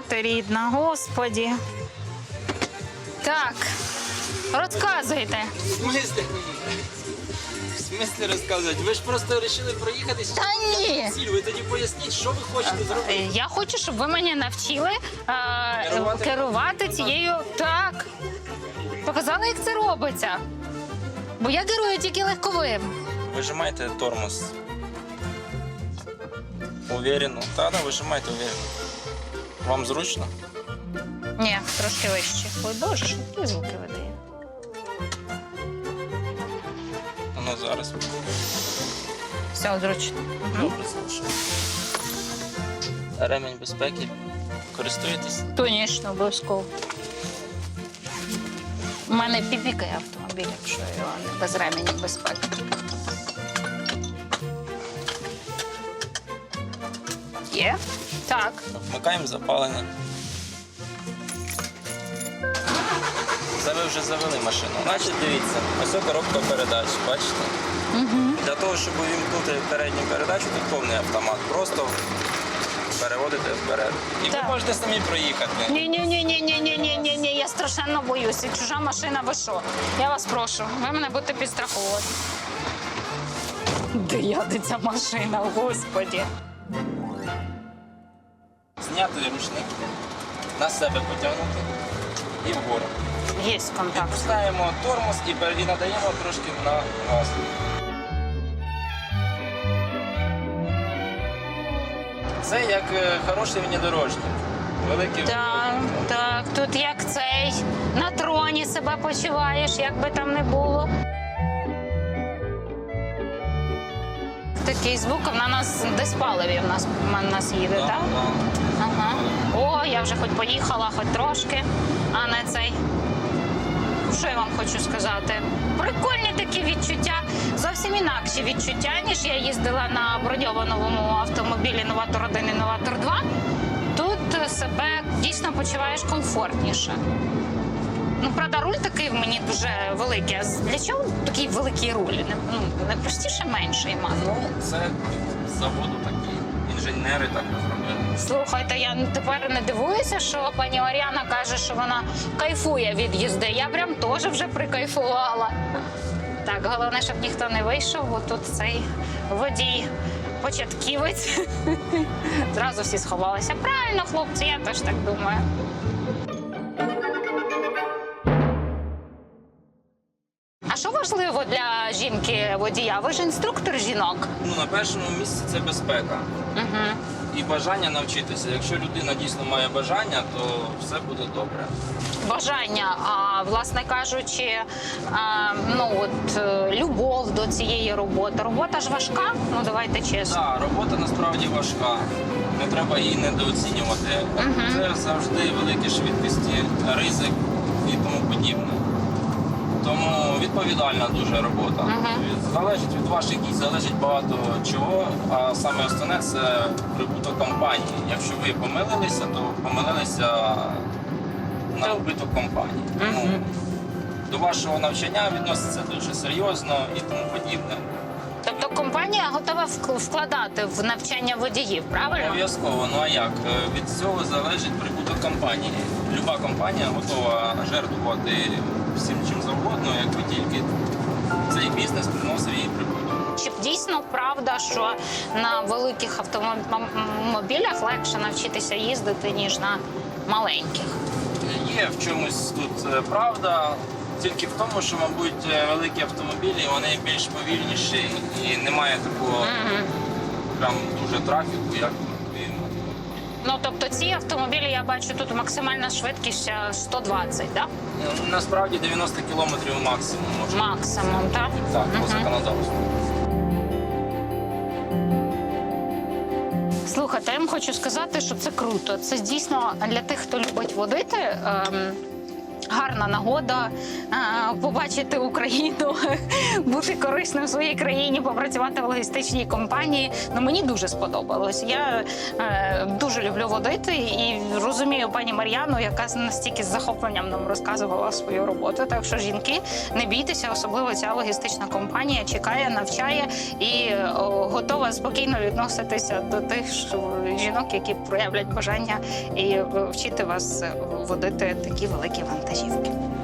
мати рідна, господі. Так, розказуйте. В смислі? В смислі розказувати? Ви ж просто вирішили проїхатись. Та ні. Ціль, ви тоді поясніть, що ви хочете зробити. Е, Я хочу, щоб ви мене навчили е, Керувати? керувати цією. Так. Показали, як це робиться. Бо я керую тільки легковим. Вижимайте тормоз. Уверенно. Та, да, вижимайте уверенно. Вам зручно? Ні, трошки вище. Ой, що такі звуки видає. Ну зараз. Все, зручно. Добре, зручно. Ремень безпеки. Користуєтесь? Звісно, обов'язково. У мене піпікає автомобіль, якщо його без ремені безпеки. Є? Так. Вмикаємо запалення. Це ви вже завели машину. Значить, дивіться, ось коробка передач, бачите? Угу. Для того, щоб увімкнути передню передачу, тут повний автомат. Просто переводите вперед. І Так. ви можете самі проїхати. Ні, ні, ні, ні, ні, ні, ні, ні, ні. Я страшенно боюся. Чужа машина, ви що? Я вас прошу, ви мене будете підстраховувати. Де яде ця машина, господі. Зняти ручник, на себе потягнути і вгору. Є контакт. Відпускаємо тормоз і, надаємо трошки на газ. Це як е, хороший внедорожник. Великий Так, так, тут як цей на троні себе почуваєш, як би там не було. Такий звук на нас десь паливі в нас, в нас їде, так? Ага. О, я вже хоч поїхала, хоч трошки, а не цей. Що я вам хочу сказати? Прикольні такі відчуття, зовсім інакші відчуття, ніж я їздила на броньованому автомобілі Новатор 1 і Новатор 2. Тут е, себе дійсно почуваєш комфортніше. Ну, правда, руль такий в мені дуже великий. А для чого такий великий руль? Не, ну, не простіше менший мати. Ну, це заводу такі. Інженери так розробили. Слухайте, я тепер не дивуюся, що пані Оріана каже, що вона кайфує від їзди. Я прям теж вже прикайфувала. Так, головне, щоб ніхто не вийшов, бо тут цей водій початківець. Зразу всі сховалися. Правильно, хлопці, я теж так думаю. Жінки водія? Ви ж інструктор жінок. Ну, на першому місці це безпека Угу. і бажання навчитися. Якщо людина дійсно має бажання, то все буде добре. бажання, а власне кажучи, а, ну от е, любов до цієї роботи. Робота ж важка. Ну давайте чесно. Так, робота насправді важка. Не треба її недооцінювати. Це завжди великі швидкості, ризик і тому подібне. Тому відповідальна дуже робота. Від- Залежить від ваших дій, залежить багато чого. А саме основне це прибуток компанії. Якщо ви помилилися, то помилилися на убиток компанії. Тому до вашого навчання відноситься дуже серйозно і тому подібне. Тобто компанія готова вкладати в навчання водіїв, правильно? Обов'язково. Ну а як? Е, Від цього залежить прибуток компанії. Люба компанія готова жертвувати всім чим завгодно, якби тільки цей бізнес приносив їй прибуток. Чи дійсно правда, що на великих автомобілях легше навчитися їздити ніж на маленьких? Є в чомусь тут е, правда, тільки в тому, що, мабуть, е, великі автомобілі вони більш повільніші і немає такого прям дуже трафіку, як і Ну тобто ці автомобілі я бачу тут максимальна швидкість е, 120, да? Ну, насправді 90 кілометрів максимум може. Максимум, так? Так, по угу. законодавству. Слухайте, я вам хочу сказати, що це круто. Це дійсно для тих, хто любить водити. Ем, гарна нагода побачити Україну, бути корисним в своїй країні, попрацювати в логістичній компанії. Ну мені дуже сподобалось. Я е, дуже люблю водити і розумію пані Мар'яну, яка настільки з захопленням нам розказувала свою роботу. Так що жінки, не бійтеся, особливо ця логістична компанія чекає, навчає і готова спокійно відноситися до тих ж жінок, які проявлять бажання і е, вчити вас е, водити такі великі she's